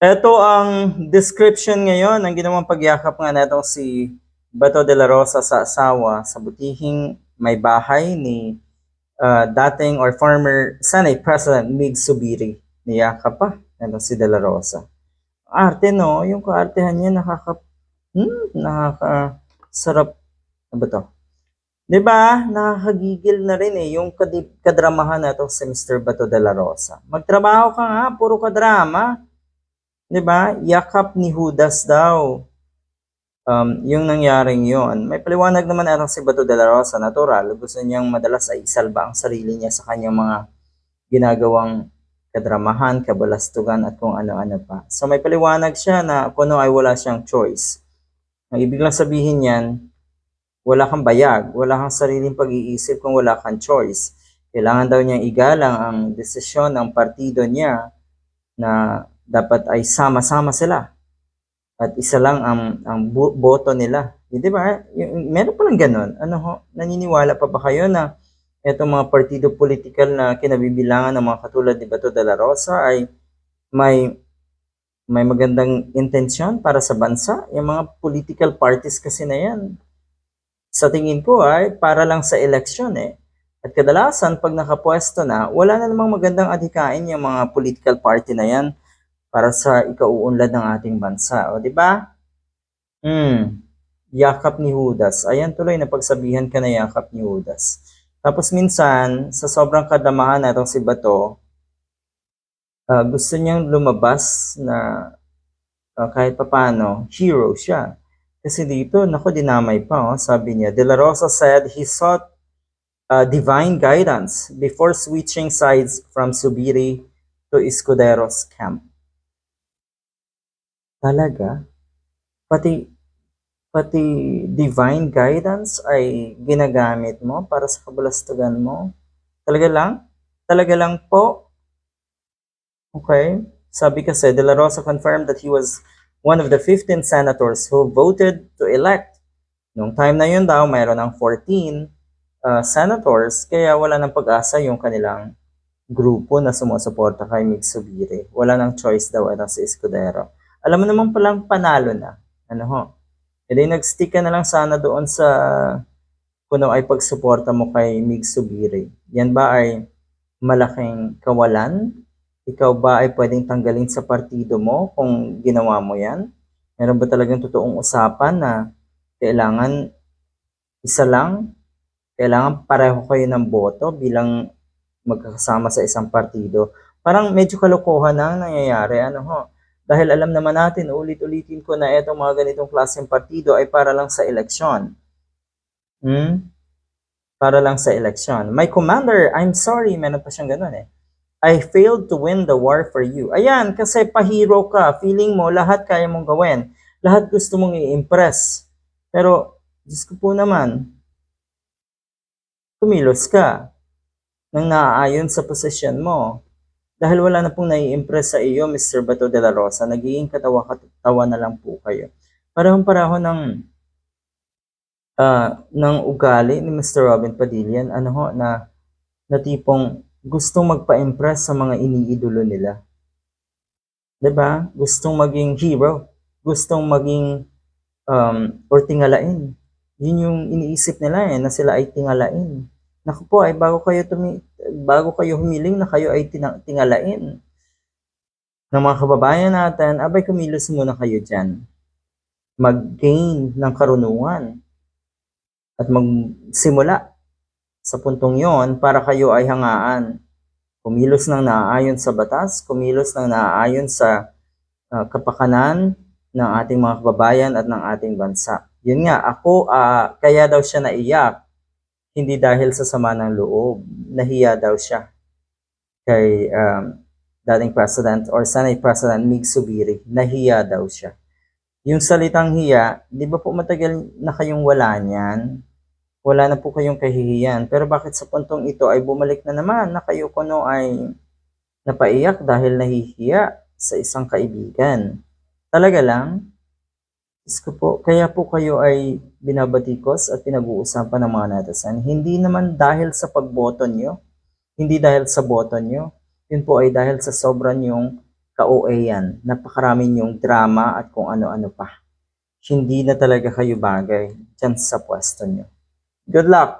Ito ang description ngayon ng ginawang pagyakap nga netong si Bato de la Rosa sa asawa sa butihing may bahay ni ah, dating or former Senate President Mig Subiri. Niyakap pa netong si de la Rosa. Arte no, yung kaartehan niya nakaka hmm, nakakasarap ano ba to? 'Di ba? Nakakagigil na rin eh yung kadramahan na to si Mr. Bato de la Rosa. Magtrabaho ka nga, puro kadrama. 'Di ba? Yakap ni Judas daw. Um, yung nangyaring yon. May paliwanag naman atong si Bato de la Rosa, natural. Gusto niyang madalas ay isalba ang sarili niya sa kanyang mga ginagawang kadramahan, kabalastugan at kung ano-ano pa. So may paliwanag siya na kuno ay wala siyang choice. Ang ibig lang sabihin niyan, wala kang bayag, wala kang sariling pag-iisip kung wala kang choice. Kailangan daw niyang igalang ang desisyon ng partido niya na dapat ay sama-sama sila. At isa lang ang, ang boto nila. Eh, Di ba? Meron palang ganun. Ano ho? Naniniwala pa ba kayo na itong mga partido political na kinabibilangan ng mga katulad ni Bato de la Rosa ay may may magandang intensyon para sa bansa? Yung mga political parties kasi na yan. Sa tingin ko ay para lang sa eleksyon eh. At kadalasan pag nakapwesto na, wala na namang magandang adhikain yung mga political party na yan para sa ikauunlad ng ating bansa. O, di ba? Hmm. Yakap ni Judas. Ayan tuloy, napagsabihan ka na yakap ni Judas. Tapos minsan, sa sobrang kadamahan natong si Bato, ah, gusto niyang lumabas na ah, kahit papano, hero siya. Kasi dito, nako, dinamay pa. Oh, sabi niya, De La Rosa said he sought uh, divine guidance before switching sides from Subiri to Escudero's camp. Talaga? Pati pati divine guidance ay ginagamit mo para sa kabalastugan mo? Talaga lang? Talaga lang po? Okay. Sabi kasi, De La Rosa confirmed that he was one of the 15 senators who voted to elect. Nung time na yun daw, mayroon ng 14 uh, senators, kaya wala ng pag-asa yung kanilang grupo na sumusuporta kay Mig Subiri. Wala ng choice daw ito si Escudero. Alam mo naman palang panalo na. Ano ho? E di nag-stick ka na lang sana doon sa kuno ay pagsuporta mo kay Mig Subiri. Yan ba ay malaking kawalan? Ikaw ba ay pwedeng tanggalin sa partido mo kung ginawa mo yan? Meron ba talagang totoong usapan na kailangan isa lang? Kailangan pareho kayo ng boto bilang magkakasama sa isang partido. Parang medyo kalokohan na ang nangyayari. Ano ho? Dahil alam naman natin, ulit-ulitin ko na itong mga ganitong klaseng partido ay para lang sa eleksyon. Hmm? Para lang sa eleksyon. My commander, I'm sorry, meron pa siyang ganun eh. I failed to win the war for you. Ayan, kasi pahiro ka. Feeling mo, lahat kaya mong gawin. Lahat gusto mong i-impress. Pero, Diyos ko po naman, kumilos ka nang naaayon sa posisyon mo. Dahil wala na pong nai-impress sa iyo, Mr. Bato de la Rosa, nagiging katawa-katawa na lang po kayo. Parehong-pareho ng ah, ng ugali ni Mr. Robin Padillan, ano ho, na, na tipong gustong magpa-impress sa mga iniidolo nila. 'Di ba? Gustong maging hero, gustong maging um, or tingalain. Yun yung iniisip nila eh, na sila ay tingalain. Naku po, ay bago kayo tumi bago kayo humiling na kayo ay tina- tingalain ng mga kababayan natin, abay kumilos muna kayo dyan. Mag-gain ng karunungan at magsimula sa puntong yon para kayo ay hangaan. Kumilos ng naaayon sa batas, kumilos ng naaayon sa ah, kapakanan ng ating mga kababayan at ng ating bansa. Yun nga, ako, ah, kaya daw siya naiyak, hindi dahil sa sama ng loob, nahiya daw siya kay um, dating President or Senate President Mig Subiri, nahiya daw siya. Yung salitang hiya, di ba po matagal na kayong wala niyan? Wala na po kayong kahihiyan. Pero bakit sa puntong ito ay bumalik na naman na kayo kuno ay napaiyak dahil nahihiya sa isang kaibigan? Talaga lang? Diyos po, kaya po kayo ay binabatikos at pinag-uusapan ng mga netizen. Hindi naman dahil sa pagboto nyo, hindi dahil sa boto nyo, yun po ay dahil sa sobrang yung ka-OA yan. Napakarami yung drama at kung ano-ano pa. Hindi na talaga kayo bagay dyan sa pwesto nyo. Good luck!